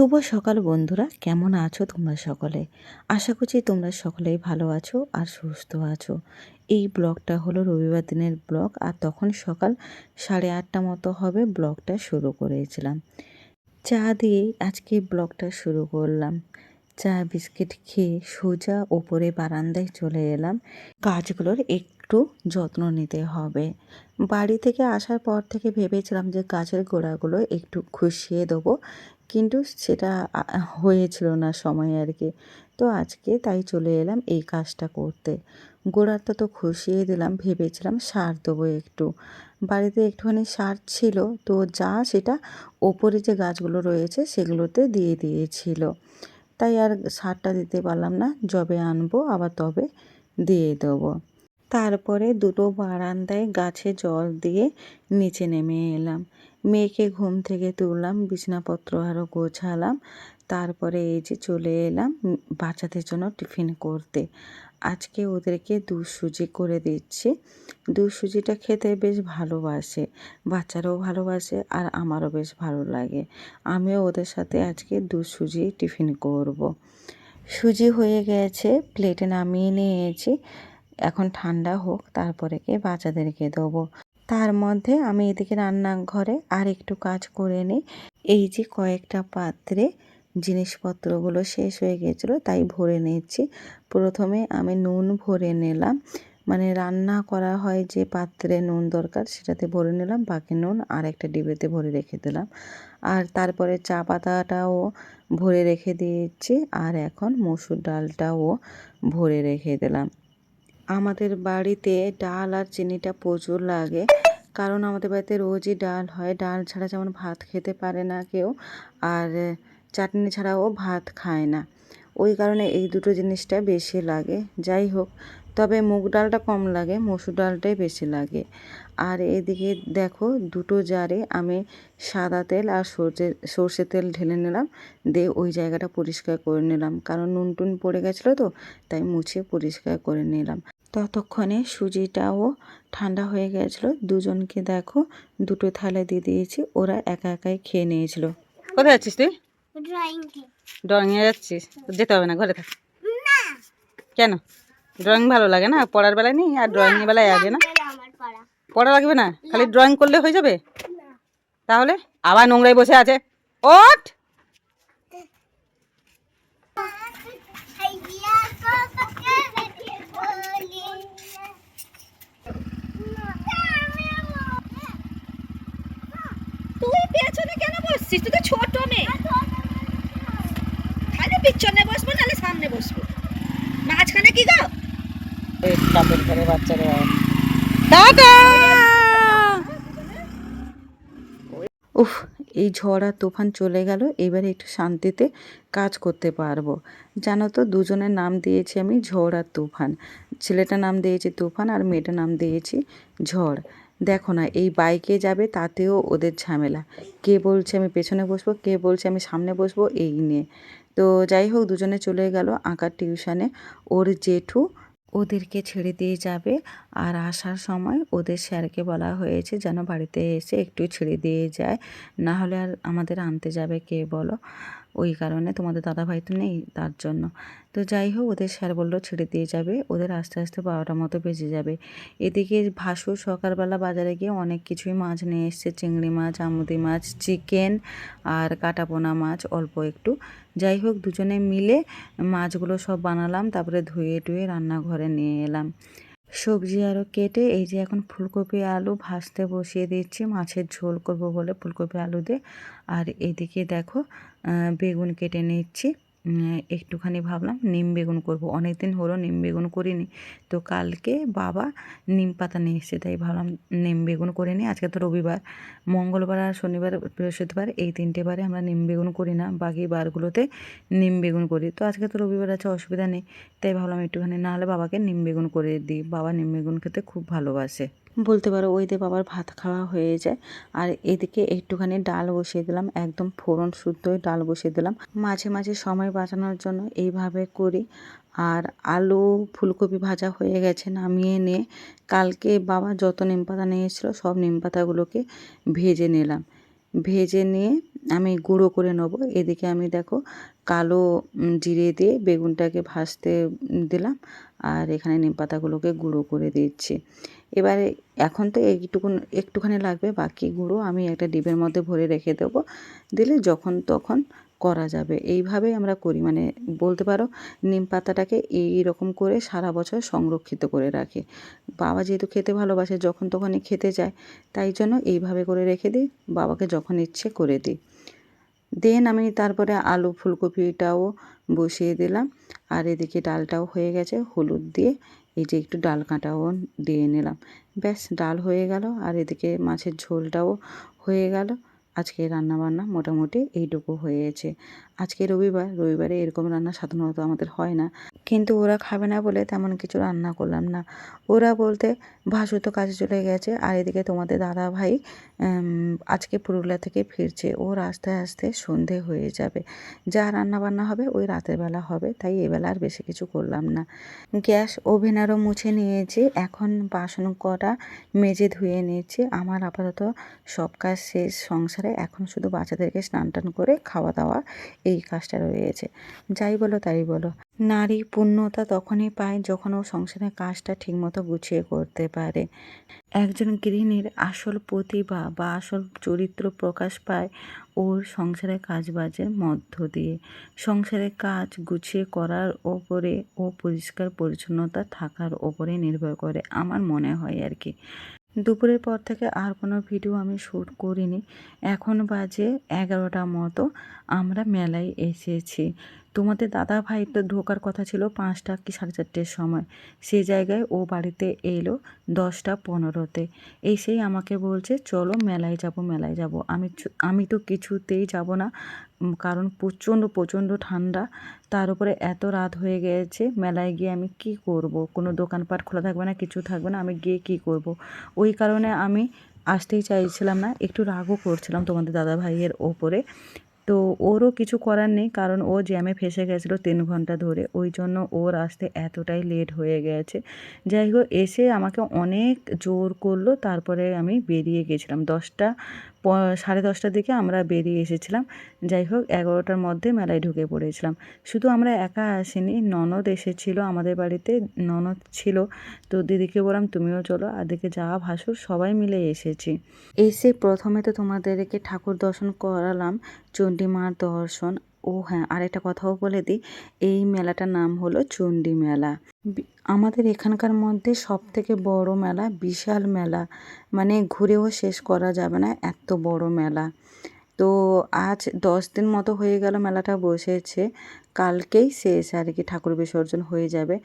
সকাল বন্ধুরা, কেমন আছো তোমরা সকলে? আশা করছি তোমরা সকলেই ভালো আছো আর সুস্থ আছো। এই ব্লগটা হলো রবিবার দিনের ব্লগ, আর তখন সকাল সাড়ে আটটা মতো হবে ব্লগটা শুরু করেছিলাম। চা দিয়ে আজকে ব্লগটা শুরু করলাম। চা, বিস্কিট খেয়ে সোজা ওপরে বারান্দায় চলে এলাম। গাছগুলোর একটু যত্ন নিতে হবে। বাড়ি থেকে আসার পর থেকে ভেবেছিলাম যে গাছের গোড়াগুলো একটু খুশিয়ে দেবো। কিন্তু সেটা হয়েছিল না সময় আর কি। তো আজকে তাই চলে এলাম এই কাজটা করতে। গোড়াটা তো খুশিয়ে দিলাম, ভেবেছিলাম সার দেবো একটু। বাড়িতে একটুখানি সার ছিল, তো যা সেটা ওপরে যে গাছগুলো রয়েছে সেগুলোতে দিয়ে দিয়েছিল। তাই আর সারটা দিতে পারলাম না, যবে আনব আবার তবে দিয়ে দেবো। তারপরে দুটো বারান্দায় গাছে জল দিয়ে নিচে নেমে এলাম। মেয়েকে ঘুম থেকে তুললাম, বিছানাপত্র আরও গোছালাম, তারপরে এই যে চলে এলাম বাচ্চাদের জন্য টিফিন করতে। আজকে ওদেরকে দুধ সুজি করে দিচ্ছি। দুধ সুজিটা খেতে বেশ ভালোবাসে, বাচ্চারাও ভালোবাসে আর আমারও বেশ ভালো লাগে। আমিও ওদের সাথে আজকে দুধ সুজি টিফিন করব। সুজি হয়ে গেছে, প্লেটে নামিয়ে নিয়েছি। এখন ঠান্ডা হোক, তারপরে গিয়ে বাচ্চাদেরকে দেবো। তার মধ্যে আমি এদিকে রান্নাঘরে আর একটু কাজ করে নিই। এই যে কয়েকটা পাত্রে জিনিসপত্রগুলো শেষ হয়ে গেছিল তাই ভরে নিচ্ছি। প্রথমে আমি নুন ভরে নিলাম। মানে রান্না করা হয় যে পাত্রে নুন দরকার সেটাতে ভরে নিলাম, বাকি নুন আর একটা ডিবেতে ভরে রেখে দিলাম। আর তারপরে চা পাতাটাও ভরে রেখে দিয়েছি, আর এখন মসুর ডালটাও ভরে রেখে দিলাম। আমাদের বাড়িতে ডাল আর চিনিটা প্রচুর লাগে। কারণ আমাদের বাড়িতে রোজই ডাল হয়। ডাল ছাড়া যেমন ভাত খেতে পারে না কেউ, আর চাটনি ছাড়াও ভাত খায় না। ওই কারণে এই দুটো জিনিসটা বেশি লাগে। যাই হোক, তবে মুগ ডালটা কম লাগে, মসুর ডালটাই বেশি লাগে। আর এদিকে দেখো, দুটো জারে আমি সাদা তেল আর সর্ষে সর্ষে তেল ঢেলে নিলাম। দিয়ে ওই জায়গাটা পরিষ্কার করে নিলাম। কারণ নুন টুন পড়ে গেছিল তো, তাই মুছে পরিষ্কার করে নিলাম। ততক্ষণে সুজিটাও ঠান্ডা হয়ে গেছিল। দুজনকে দেখো দুটো থালা দিয়ে দিয়েছি ওরা একা একাই খেয়ে নিয়েছিল। কোথায় যাচ্ছিস তুই? ড্রয়িংয়ে যাচ্ছিস? যেতে হবে না ঘরে থাক। কেন? ড্রয়িং ভালো লাগে না? পড়ার বেলায় নেই? আর ড্রয়িং এর বেলায় আগে না? পড়া লাগবে না? খালি ড্রয়িং করলে হয়ে যাবে? তাহলে আবার নোংরায় বসে আছে। ওঠ! তুই পেছনে কেন বসছিস? তুই তো ছোট মেয়ে। খালি পিছনে বসবো নাহলে সামনে বসবো। মাঝখানে কি গো? কাপড় করে বাচ্চারা টাটা উফ এই ঝড় আর তুফান চলে গেল এবারে একটু শান্তিতে কাজ করতে পারব। জানো তো দুজনের নাম দিয়েছি আমি ঝড় আর তুফান। ছেলেটার নাম দিয়েছি তুফান আর মেয়েটার নাম দিয়েছি ঝড়। দেখো না, এই বাইকে যাবে তাতেও ওদের ঝামেলা। কে বলছে আমি পেছনে বসবো, কে বলছে আমি সামনে বসবো, এই নিয়ে। তো যাই হোক, দুজনে চলে গেল আঁকার টিউশনে। ওর জেঠু ওদেরকে ছেড়ে দিয়ে যাবে আর আসার সময় ওদের স্যারকে বলা হয়েছে যেন বাড়িতে এসে একটু ছেড়ে দিয়ে যায়। না হলে আর আমাদের আনতে যাবে কে বলো? ওই কারণে তোমাদের দাদাভাই তো নেই তার জন্য। তো যাই হোক, ওদের স্যার বলল ছেড়ে দিয়ে যাবে, ওদের আস্তে আস্তে বারোটার মতো বেজে যাবে। এদিকে ভাসু সকালবেলা বাজারে গিয়ে অনেক কিছুই মাছ নিয়ে এসছে, চিংড়ি মাছ, আমুদি মাছ, চিকেন আর কাটাপোনা মাছ, অল্প একটু। যাই হোক, দুজনে মিলে মাছগুলো সব বানালাম, তারপরে ধুয়ে টুয়ে রান্নাঘরে নিয়ে এলাম। সবজি আরও কেটে এই যে এখন ফুলকপি আলু ভাজতে বসিয়ে দিচ্ছি, মাছের ঝোল করব বলে ফুলকপি আলু দিয়ে। আর এদিকে দেখো বেগুন কেটে নিচ্ছি। একটুখানি ভাবলাম নিম বেগুন করব। অনেক দিন হলো নিম বেগুন করিনি। তো কালকে বাবা নিম পাতা নিয়ে এসেছে, তাই ভাবলাম নিম বেগুন করে নিই। আজকে তো রবিবার। মঙ্গলবার আর শনিবার বৃহস্পতিবার, এই তিনটে বারে আমরা নিম বেগুন করি না। বাকি বারগুলোতে নিম বেগুন করি। তো আজকে তো রবিবার আছে, অসুবিধা নেই। তাই ভাবলাম একটুখানি না হলে বাবাকে নিম বেগুন করে দিই। বাবা নিম বেগুন খেতে খুব ভালোবাসে। বলতে পারো ওই দিয়ে বাবার ভাত খাওয়া হয়ে যায়। আর এদিকে একটুখানি ডাল বসিয়ে দিলাম, একদম ফোড়ন শুদ্ধই ডাল বসিয়ে দিলাম। মাঝে মাঝে সময় বাঁচানোর জন্য এইভাবে করি। আর আলু ফুলকপি ভাজা হয়ে গেছে নামিয়ে নিয়ে কালকে বাবা যত নিম পাতা নিয়ে এসেছিল সব নিম পাতাগুলোকে ভেজে নিলাম। ভেজে নিয়ে আমি গুঁড়ো করে নেব। এদিকে আমি দেখো কালো জিরে দিয়ে বেগুনটাকে ভাজতে দিলাম। আর এখানে নিম পাতাগুলোকে গুঁড়ো করে দিচ্ছি। এবারে এখন তো এইটুকুন, একটুখানি লাগবে, বাকি গুঁড়ো আমি একটা ডিবের মধ্যে ভরে রেখে দেবো। দিলে যখন তখন করা যাবে। এইভাবেই আমরা করি। মানে বলতে পারো, নিম পাতাটাকে এই রকম করে সারা বছর সংরক্ষিত করে রাখি। বাবা যেহেতু খেতে ভালোবাসে, যখন তখনই খেতে চায় তাই জন্য এইভাবে করে রেখে দিই। বাবাকে যখন ইচ্ছে করে দিই। দেন আমি তারপরে আলু ফুলকপিটাও বসিয়ে দিলাম। আর এদিকে ডালটাও হয়ে গেছে, হলুদ দিয়ে এই যে একটু ডাল কাঁটাও দিয়ে নিলাম। ব্যাস, ডাল হয়ে গেল আর এদিকে মাছের ঝোলটাও হয়ে গেল। আজকে রান্না বান্না মোটামুটি এইটুকু হয়েছে। আজকে রবিবার, রবিবারে এরকম রান্না সাধারণত আমাদের হয় না। কিন্তু ওরা খাবে না বলে তেমন কিছু রান্না করলাম না। ওরা বলতে ভাসু তো কাজে চলে গেছে। আর এদিকে তোমাদের দাদা ভাই আজকে পুরুলিয়া থেকে ফিরছে। ওর আস্তে আস্তে সন্ধে হয়ে যাবে। যা রান্না বান্না হবে ওই রাতের বেলা হবে। তাই এবেলা আর বেশি কিছু করলাম না। গ্যাস ওভেন আরও মুছে নিয়েছি। এখন বাসন কটা মেজে ধুয়ে নিয়েছি। আমার আপাতত সব কাজ শেষ। সংসারে এখন শুধু বাচ্চাদেরকে স্নান টান করে খাওয়া দাওয়া এই কাজটা রয়েছে। যাই বলো তাই বলো। নারী পূর্ণতা তখনই পায় যখন ও সংসারের কাজটা ঠিকমতো গুছিয়ে করতে পারে। একজন গৃহিণীর আসল প্রতিভা বা আসল চরিত্র প্রকাশ পায় ওর সংসারের কাজবাজের মধ্য দিয়ে। সংসারের কাজ গুছিয়ে করার ওপরে ও পরিষ্কার পরিচ্ছন্নতা থাকার ওপরে নির্ভর করে, আমার মনে হয় আর কি। দুপুরের পর থেকে আর কোনো ভিডিও আমি শ্যুট করিনি। এখন বাজে এগারোটা মতো। আমরা মেলায় এসেছি। তোমাদের দাদা ভাই তো ঢোকার কথা ছিল পাঁচটা কি সাড়ে চারটের সময়। সে জায়গায় ও বাড়িতে এলো দশটা পনেরোতে। এসেই আমাকে বলছে, চলো মেলায় যাব মেলায় যাব। আমি আমি তো কিছুতেই যাব না। কারণ প্রচণ্ড প্রচণ্ড ঠান্ডা। তার উপরে এত রাত হয়ে গেছে, মেলায় গিয়ে আমি কি করব? কোনো দোকানপাট খোলা থাকবে না, কিছু থাকবে না, আমি গিয়ে কি করব? ওই কারণে আমি আসতেই চাইছিলাম না, একটু রাগও করছিলাম তোমাদের দাদা ভাইয়ের ওপরে। তো ওরও কিছু করার নেই, কারণ ও জ্যামে ফেসে গেছিল তিন ঘণ্টা ধরে। ওই জন্য ওর আসতে এতটাই লেট হয়ে গেছে। যাই হোক, এসে আমাকে অনেক জোর করল, তারপরে আমি বেরিয়ে গেছিলাম। দশটা সাড়ে দশটার দিকে আমরা বেরিয়ে এসেছিলাম। যাই হোক, এগারোটার মধ্যে মেলায় ঢুকে পড়েছিলাম। শুধু আমরা একা আসিনি, ননদ এসেছিল আমাদের বাড়িতে, ননদ ছিল। তো দিদিকে বললাম, তুমিও চলো আদিকে দিকে যা ভাসুর, সবাই মিলে এসেছি। এসে প্রথমে তো তোমাদেরকে ঠাকুর দর্শন করালাম, চণ্ডীমার দর্শন। ও হ্যাঁ আরেকটা কথাও বলে দিই, এই মেলাটার নাম হলো চণ্ডী মেলা। আমাদের এখানকার মধ্যে সব থেকে বড় মেলা, বিশাল মেলা মানে ঘুরেও শেষ করা যাবে না, এত বড় মেলা। তো আজ দশ দিন মতো হয়ে গেল মেলাটা বসেছে, কালকেই শেষ আর কি, ঠাকুর বিসর্জন হয়ে যাবে।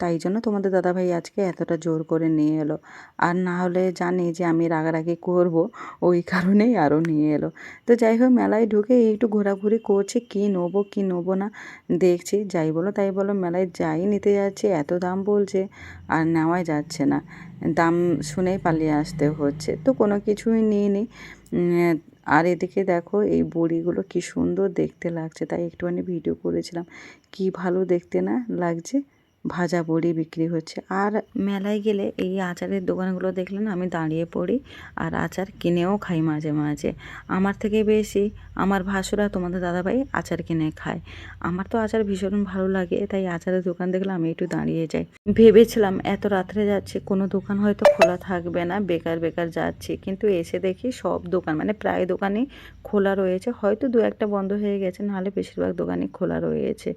তাই জন্য তোমাদের দাদাভাই আজকে এতটা জোর করে নিয়ে এলো। আর না হলে জানি যে আমি রাগারাগি করব, ওই কারণেই আরও নিয়ে এলো। তো যাই হোক, মেলায় ঢুকে একটু ঘোরাঘুরি করছি, কী নেব কী নেব না দেখছি। যাই বলো, তাই বলো, মেলায় যাই নিতে যাচ্ছে, এত দাম বলছে, আর নেওয়াই যাচ্ছে না। দাম শুনেই পালিয়ে আসতে হচ্ছে। তো কোনো কিছুই নিয়ে নিই আর এদিকে দেখো, এই বড়িগুলো কি সুন্দর দেখতে লাগছে। তাই একটুখানি ভিডিও করেছিলাম। কি ভালো দেখতে না লাগছে? ভাজা বড়ি বিক্রি হচ্ছে। আর মেলায় গেলে এই আচারের দোকানগুলো দেখলে না আমি দাঁড়িয়ে পড়ি আর আচার কিনেও খাই মাঝে মাঝে। আমার থেকে বেশি আমার ভাসুরা তোমাদের দাদাভাই আচার কিনে খায়। আমার তো আচার ভীষণ ভালো লাগে, তাই আচারের দোকান দেখলে আমি একটু দাঁড়িয়ে যাই। ভেবেছিলাম এত রাত্রে যাচ্ছি, কোনো দোকান হয়তো খোলা থাকবে না, বেকার বেকার যাচ্ছি। কিন্তু এসে দেখি সব দোকান মানে প্রায় দোকানই খোলা রয়েছে। হয়তো দু একটা বন্ধ হয়ে গেছে, নাহলে বেশিরভাগ দোকানই খোলা রয়েছে।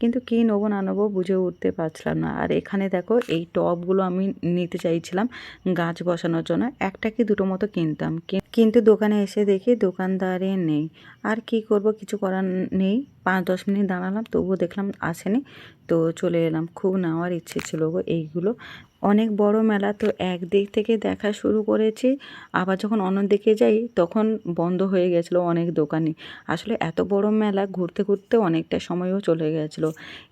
কিন্তু কী নেব না নেব বুঝে উঠতে পারছিলাম না। আর এখানে দেখো, এই টবগুলো আমি নিতে চাইছিলাম গাছ বসানোর জন্য। একটা কি দুটো মতো কিনতাম। কিন্তু দোকানে এসে দেখি দোকানদারে নেই। আর কি করব, কিছু করার নেই। পাঁচ দশ মিনিট দাঁড়ালাম, তবুও দেখলাম আসেনি। তো চলে এলাম। খুব নেওয়ার ইচ্ছে ছিল গো এইগুলো। অনেক বড় মেলা, তো একদিক থেকে দেখা শুরু করেছি। আবার যখন অন্য দিকে যাই, তখন বন্ধ হয়ে গেছিল অনেক দোকানই। আসলে এত বড় মেলা ঘুরতে ঘুরতে অনেকটা সময়ও চলে গেছিল।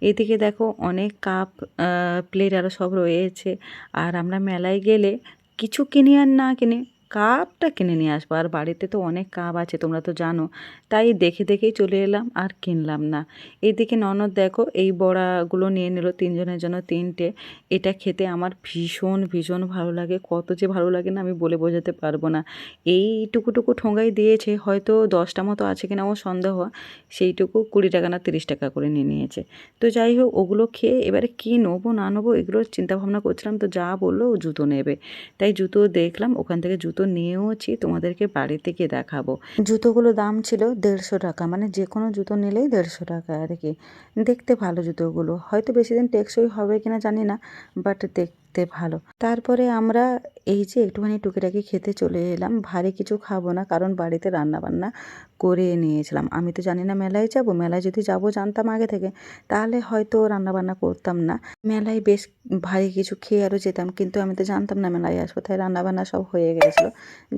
এদিকে দেখো অনেক কাপ প্লেট আরও সব রয়েছে। আর আমরা মেলায় গেলে কিছু কিনি আর না কিনে কাপটা কিনে নিয়ে আসব। আর বাড়িতে তো অনেক কাপ আছে, তোমরা তো জানো। তাই দেখে দেখেই চলে এলাম, আর কিনলাম না। এদিকে ননদ দেখো, এই বড়াগুলো নিয়ে নিল তিনজনের জন্য তিনটে। এটা খেতে আমার ভীষণ ভীষণ ভালো লাগে। কত যে ভালো লাগে না আমি বলে বোঝাতে পারব না। এইটুকুটুকু ঠোঙ্গাই দিয়েছে, হয়তো দশটা মতো আছে কিনা আমার সন্দেহ। সেইটুকু কুড়ি টাকা না তিরিশ টাকা করে নিয়ে নিয়েছে। তো যাই হোক, ওগুলো খেয়ে এবারে কী নেব, না নেব, এগুলো চিন্তাভাবনা করছিলাম। তো যা বলল জুতো নেবে। তাই জুতো দেখলাম, ওখান থেকে জুতো নিয়েওছি, তোমাদেরকে বাড়ি থেকে দেখাবো। জুতোগুলো দাম ছিল দেড়শো টাকা মানে যে কোনো জুতো নিলেই দেড়শো টাকা আর কি। দেখতে ভালো জুতোগুলো, হয়তো বেশি দিন টেকসই হবে কিনা জানি না বাট দেখতে ভালো। তারপরে আমরা এই যে একটুখানি টুকিটাকি খেতে চলে এলাম, ভারী কিছু খাব না, কারণ বাড়িতে রান্না বান্না করে নিয়েছিলাম। আমি তো জানি না মেলায় যাব, মেলায় যদি যাব জানতাম আগে থেকে, তাহলে হয়তো রান্না বান্না করতাম না। মেলায় বেশ ভারী কিছু খেয়ে আরও যেতাম, কিন্তু আমি তো জানতাম না মেলায় আসব, তাই রান্না বান্না সব হয়ে গেছিল।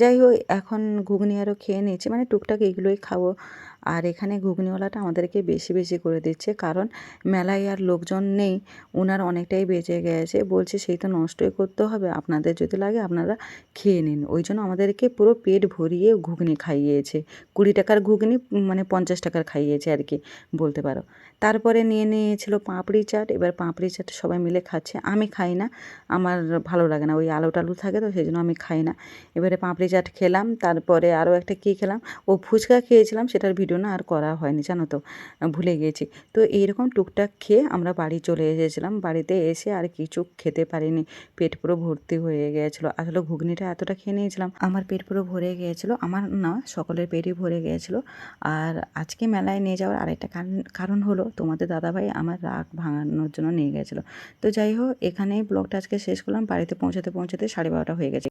যাই হোক, এখন ঘুগনি আরও খেয়ে নিয়েছি মানে টুকটাক এগুলোই খাব। আর এখানে ঘুগনিওয়ালাটা আমাদেরকে বেশি বেশি করে দিচ্ছে। কারণ মেলায় আর লোকজন নেই ওনার অনেকটাই বেঁচে গেছে। বলছে, সেই তো নষ্টই করতে হবে, আপনাদের যদি লাগে আপনারা খেয়ে নিন। ওই জন্য আমাদেরকে পুরো পেট ভরিয়ে ঘুগনি খাইয়েছে। কুড়ি টাকার ঘুগনি মানে পঞ্চাশ টাকার খাইয়েছে আর কি, বলতে পারো। তারপরে নিয়ে নিয়েছিল পাঁপড়ি চাট। এবার পাঁপড়ি চাট সবাই মিলে খাচ্ছে। আমি খাই না, আমার ভালো লাগে না। ওই আলু টালু থাকে তো, সেই জন্য আমি খাই না। এবারে পাঁপড়ি চাট খেলাম। তারপরে আরও একটা কী খেলাম? ও ফুচকা খেয়েছিলাম, সেটার ভিডিও না আর করা হয়নি, জানো তো? ভুলে গিয়েছি। তো এইরকম টুকটাক খেয়ে আমরা বাড়ি চলে এসেছিলাম। বাড়িতে এসে আর কিছু খেতে পারিনি। পেট পুরো ভর্তি হয়ে গিয়েছিল। আসলে ঘুগনিটা এতটা খেয়ে নিয়েছিলাম, আমার পেট পুরো ভরে গিয়েছিল। আমার না, সকলের পেটই ভরে গিয়েছিল। আর আজকে মেলায় নিয়ে যাওয়ার আরেকটা কারণ কারণ হলো, তোমাদের দাদাভাই আমার রাগ ভাঙানোর জন্য নিয়ে গেছিল তো যাই হোক, এখানেই ব্লগটা আজকে শেষ করলাম। বাড়িতে পৌঁছাতে পৌঁছাতে সাড়ে বারোটা হয়ে গেছে।